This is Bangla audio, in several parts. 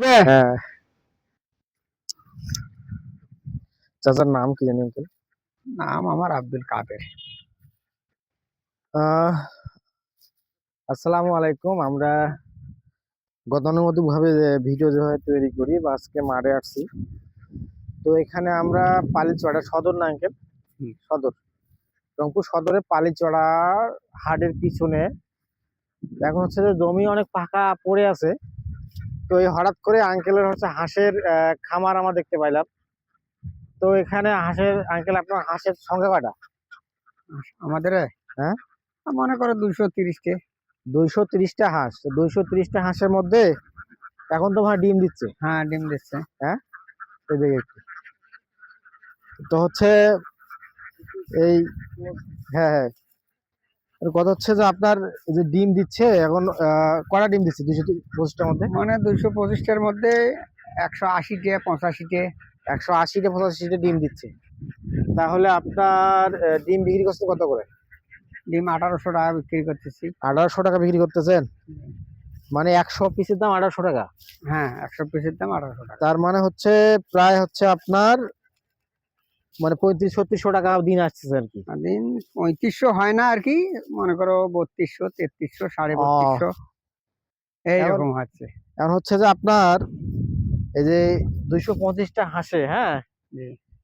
হ্যাঁ। চাচার নাম কি জানি আঙ্কেল নাম আমার আব্দুল কাদের। আসসালামু আলাইকুম। আমরা গতানুগতিক ভাবে ভিডিও যেভাবে তৈরি করি বা আজকে মাঠে আসছি। তো এখানে আমরা পালিচড়া সদর না আঙ্কেল হুম। সদর। রংপুর সদরে পালিচড়া হাটের পিছনে। এখন হচ্ছে যে জমি অনেক ফাঁকা পড়ে আছে। তো এই হঠাৎ করে আঙ্কেলের হচ্ছে হাঁসের খামার আমরা দেখতে পাইলাম। তো এখানে হাঁসের আঙ্কেল আপনার হাঁসের সংখ্যা কয়টা? আমাদের হ্যাঁ? মনে করো দুইশো তিরিশকে। দুইশো তিরিশটা হাঁস। দুইশো তিরিশটা হাঁসের মধ্যে এখন তো ভাই ডিম দিচ্ছে। হ্যাঁ ডিম দিচ্ছে। এদিকে একটু। তো হচ্ছে এই হ্যাঁ হ্যাঁ। কথা হচ্ছে যে আপনার যে ডিম দিচ্ছে এখন কটা ডিম দিচ্ছে দুইশো পঁচিশটার মধ্যে? মানে দুইশো পঁচিশটার মধ্যে একশো আশিটে পঁচাশিটে। একশো আশিটা পঁচাশিটা ডিম দিচ্ছে। তাহলে আপনার ডিম বিক্রি করছে কত করে? ডিম আঠারোশো টাকা বিক্রি করতেছি। আঠারোশো টাকা বিক্রি করতেছেন? মানে একশো পিসের দাম আঠারোশো টাকা? হ্যাঁ একশো পিসের দাম আঠারোশো টাকা। তার মানে হচ্ছে প্রায় হচ্ছে আপনার মানে পঁয়ত্রিশ ছত্রিশশো টাকা দিন আসছে আর কি। দিন পঁয়ত্রিশশো হয় না আর কি মনে করো বত্রিশশো তেত্রিশশো সাড়ে। বত্রিশশো এইরকম হচ্ছে এখন হচ্ছে যে আপনার এই যে দুইশো পঁচিশটা হাসে হ্যাঁ?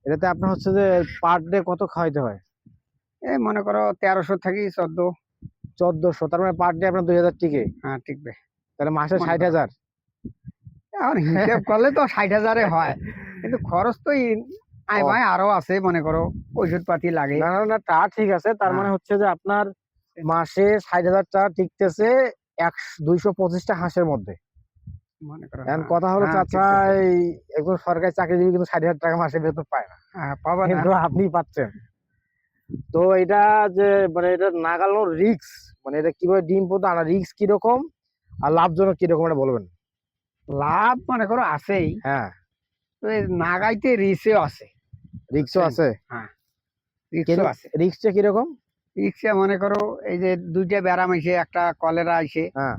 এটাতে আপনার হচ্ছে যে পার ডে কত খাওয়াইতে হয়? এই মনে করো তেরোশো থেকে চোদ্দ। চোদ্দশো তার মানে পার ডে আপনার দুই হাজার টিকে। হ্যাঁ টিকবে। তাহলে মাসে ষাট হাজার। এখন হিসেব করলে তো ষাট হাজারে হয় কিন্তু খরচ তো আয় ভাই আরও আছে মনে করো ওষুধ পাতি লাগে। না না না তা ঠিক আছে। তার হ্যাঁ। মানে হচ্ছে যে আপনার মাসে ষাট হাজার টাকা টিকতেছে একশো দুইশো পঁচিশটা হাঁসের মধ্যে। মনে করো এখন হ্যাঁ, কথা হলো হ্যাঁ, চাচা এই একজন সরকারি চাকরিজীবী কিন্তু ষাট হাজার টাকা মাসে বেতন পায় না। হ্যাঁ, পাবা না। কিন্তু আপনি পাচ্ছেন। তো এটা যে মানে এটা নাগানোর রিক্স মানে এটা কীভাবে ডিম পর্যন্ত আনা রিক্স কীরকম আর লাভজনক কীরকম এটা বলবেন? লাভ মনে করো আছেই। হ্যাঁ। নাগাইতে রিসেও আছে। রিক্সও আছে? রিক্সও আছে। রিক্সটা কীরকম? রিক্সা মনে করো এই যে দুইটা ব্যারাম আইছে একটা কলেরা আইছে হ্যাঁ।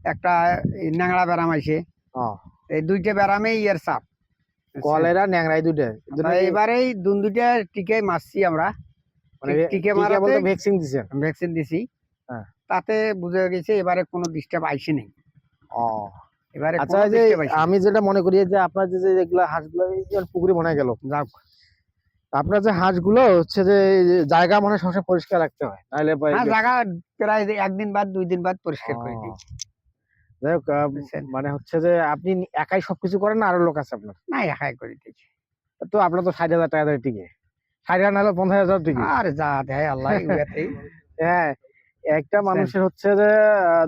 একটা ন্যাংরা ব্যারাম আইছে ও। এই দুইটা ব্যারামেই এর চাপ কলেরা দুটো এবারেই দুন টিকে মারছি আমরা। মানে টিকে বলতে ভ্যাকসিন দিছেন ভ্যাকসিন দিছি। হ্যাঁ। তাতে বুঝে গেছে এবারে কোনো ডিস্টার্ব আইসে নেই। ও। এবারে আচ্ছা যে। আমি যেটা মনে করি যে আপনার যে যে এগুলো হাঁসগুলো পুকুরে মনে গেল। যাক। আপনার যে হাঁসগুলো হচ্ছে যে জায়গা মনে হয় সবসময় পরিষ্কার রাখতে হয়। এই হ্যাঁ জায়গা প্রায় একদিন বাদ দুই দিন বাদ পরিষ্কার করে দিই। যাই হোক মানে হচ্ছে যে আপনি একাই সবকিছু করেন না আরও লোক আছে আপনার? না একাই করে দিয়েছি। তো আপনার তো ষাট হাজার টাকা দেয় টিকে। ষাট হাজার নাহলে পঞ্চাশ হাজার টিকে। আর যা দেয় আল্লাহ। হ্যাঁ একটা মানুষের হচ্ছে যে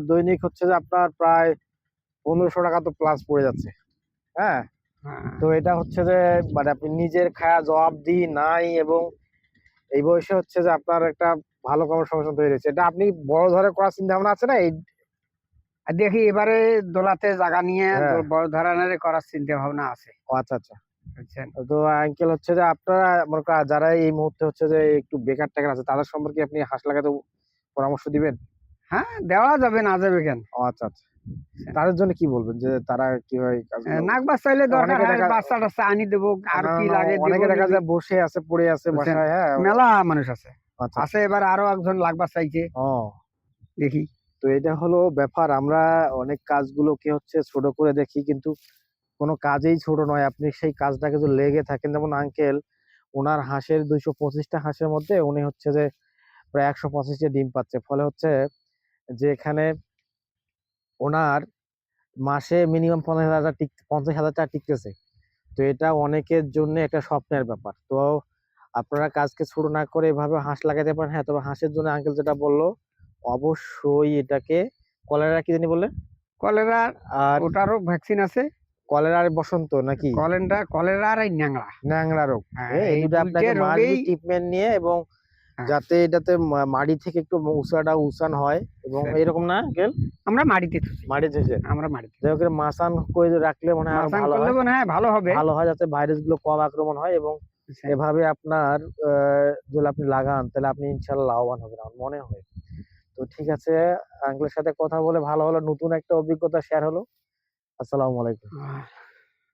দৈনিক হচ্ছে যে আপনার প্রায় পনেরোশো টাকা তো প্লাস পড়ে যাচ্ছে। হ্যাঁ। তো এটা হচ্ছে যে মানে আপনি নিজের খায়া জবাব দি নাই এবং এই বয়সে হচ্ছে যে আপনার একটা ভালো কর্মসংস্থান তৈরি হয়েছে। এটা আপনি বড় ধরে করার চিন্তা ভাবনা আছে না? এই দেখি এবারে দোলাতে জায়গা নিয়ে হ্যাঁ। বড় ধরনের করার চিন্তা ভাবনা আছে। ও আচ্ছা আচ্ছা। তো আঙ্কেল হচ্ছে যে আপনারা মনে যারা এই মুহূর্তে হচ্ছে যে একটু বেকার টেকার আছে তাদের সম্পর্কে আপনি হাঁস লাগাতে পরামর্শ দিবেন? হ্যাঁ দেওয়া যাবে না যাবে কেন? ও আচ্ছা আচ্ছা। তাদের জন্য কি বলবেন যে তারা কীভাবে কাজগুলো- হ্যাঁ, নাক দরকার হয় বাচ্চা টাচ্চা আনি দেবো আর কি লাগে অনেকে দেখা যায় বসে আছে পড়ে আছে বাসায় হ্যাঁ। মেলা মানুষ আছে। আচ্ছা। আছে এবার আরও একজন লাগবা চাইছে ও। দেখি। তো এটা হলো ব্যাপার আমরা অনেক কাজগুলোকে হচ্ছে ছোট করে দেখি কিন্তু কোনো কাজেই ছোট নয়। আপনি সেই কাজটাকে যদি লেগে থাকেন যেমন আঙ্কেল ওনার হাঁসের দুইশো পঁচিশটা হাঁসের মধ্যে উনি হচ্ছে যে প্রায় একশো পঁচিশটা ডিম পাচ্ছে। ফলে হচ্ছে যে এখানে ওনার মাসে মিনিমাম পঞ্চাশ হাজার টিক পঞ্চাশ হাজার টাকা টিকতেছে। তো এটা অনেকের জন্য একটা স্বপ্নের ব্যাপার। তো আপনারা কাজকে ছোট না করে এভাবে হাঁস লাগাতে পারেন। হ্যাঁ তবে হাঁসের জন্য আঙ্কেল যেটা বলল অবশ্যই এটাকে কলেরা কি জানি বললেন কলেরা আর ওটারও ভ্যাকসিন আছে। কলেরার বসন্ত নাকি? কলেরা কলেরা আর ন্যাংরা ন্যাংরা রোগ। হ্যাঁ, এই দুটো আপনাকে ট্রিটমেন্ট নিয়ে এবং। যাতে এটাতে মাড়ি থেকে একটু উষাটা উষান হয় এবং। এরকম না আঙ্কেল? আমরা মাটিতে থুছি মাড়ি থেকে আমরা মাটিতে যাই হোক মাসান করে রাখলে মনে হয় ভালো হয়। মনে হয় ভালো হবে। ভালো হয় যাতে ভাইরাসগুলো কম আক্রমণ হয় এবং এভাবে আপনার আহ, যদি আপনি লাগান তাহলে আপনি ইনশাল্লাহ লাভবান হবেন আমার মনে হয়। তো ঠিক আছে আঙ্কেলের সাথে কথা বলে ভালো হলো। নতুন একটা অভিজ্ঞতা শেয়ার হলো। আসসালামু আলাইকুম।